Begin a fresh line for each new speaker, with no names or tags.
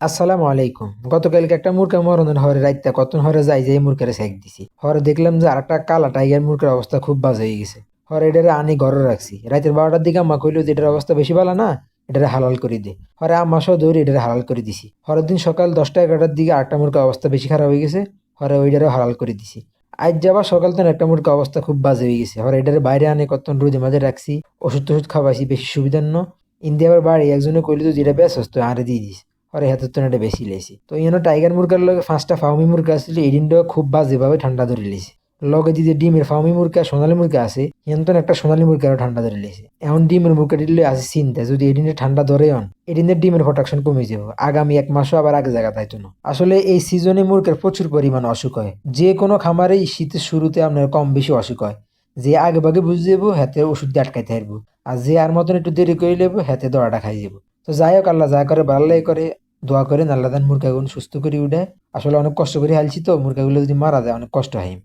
আসসালামু আলাইকুম। গতকালকে একটা মুরগা মরণের হরে রাইতে কত হরে যাই যে মুরগারে সেক দিছি। হরে দেখলাম যে আরেকটা কালা টাইগার মুরগের অবস্থা খুব বাজে হয়ে গেছে। হরে এটারে আনি ঘরে রাখছি। রাতের বারোটার দিকে আম্মা কইলো যে এটার অবস্থা বেশি ভালো না, এটারে হালাল করে দে। হরে আম্মা সহ দৌড়ে এটারে হালাল করে দিছি। হরের দিন সকাল দশটা এগারোটার দিকে আরেকটা মুরগা অবস্থা বেশি খারাপ হয়ে গেছে, হরে ওইটারে হালাল করে দিছি। আজ যাবার সকাল তো একটা মুরগা অবস্থা খুব বাজে হয়ে গেছে। হরে এটারে বাইরে আনে কতন রোদে মাঝে রাখছি, ওষুধ টষুধ খাওয়াইছি, বেশি সুবিধার ন। ইন্ডিয়াবার বাড়ি একজনে কইলো তো যেটা বেশ হস্ত আরে দিয়ে দিস। পরে হাতের তো এটা বেশি লেছি তো ইয়েনো টাইগার মুরগার লগে পাঁচটা ফাউমি মুরগা আসছিল এই দিনটা খুব বাজেভাবে ঠান্ডা ধরে লেছে লগে যদি ডিমের ফাউমি মুরগা, সোনালী মুরগা আছে তো একটা সোনালী মুরগারও ঠান্ডা ধরে লেছে এখন ডিমের মুরগা দিলে আছে চিন্তা, যদি এদিনে ঠান্ডা ধরে অন এদিনের ডিমের প্রোডাকশন কমে যাব। আগামী এক মাসও আবার আগে জায়গা তাইতো না। আসলে এই সিজনে মুরগের প্রচুর পরিমাণ অসুখ হয়। যে কোনো খামারেই শীতের শুরুতে আপনার কম বেশি অসুখ হয়। যে আগে ভাগে বুঝে যাব, হাতে ওষুধ দিয়ে আটকাইতে আর যে আর মতন একটু দেরি করে নেব হাতে দড়াটা খাই যাব। তো যাই হোক, আল্লাহ যা করে ভালো করে, দোয়া করে আল্লাহ দান মুরগাগুলো সুস্থ করে উঠে। আসলে অনেক কষ্ট করে হালছি তো, মুরগাগুলো যদি মারা যায়, অনেক কষ্ট হয়।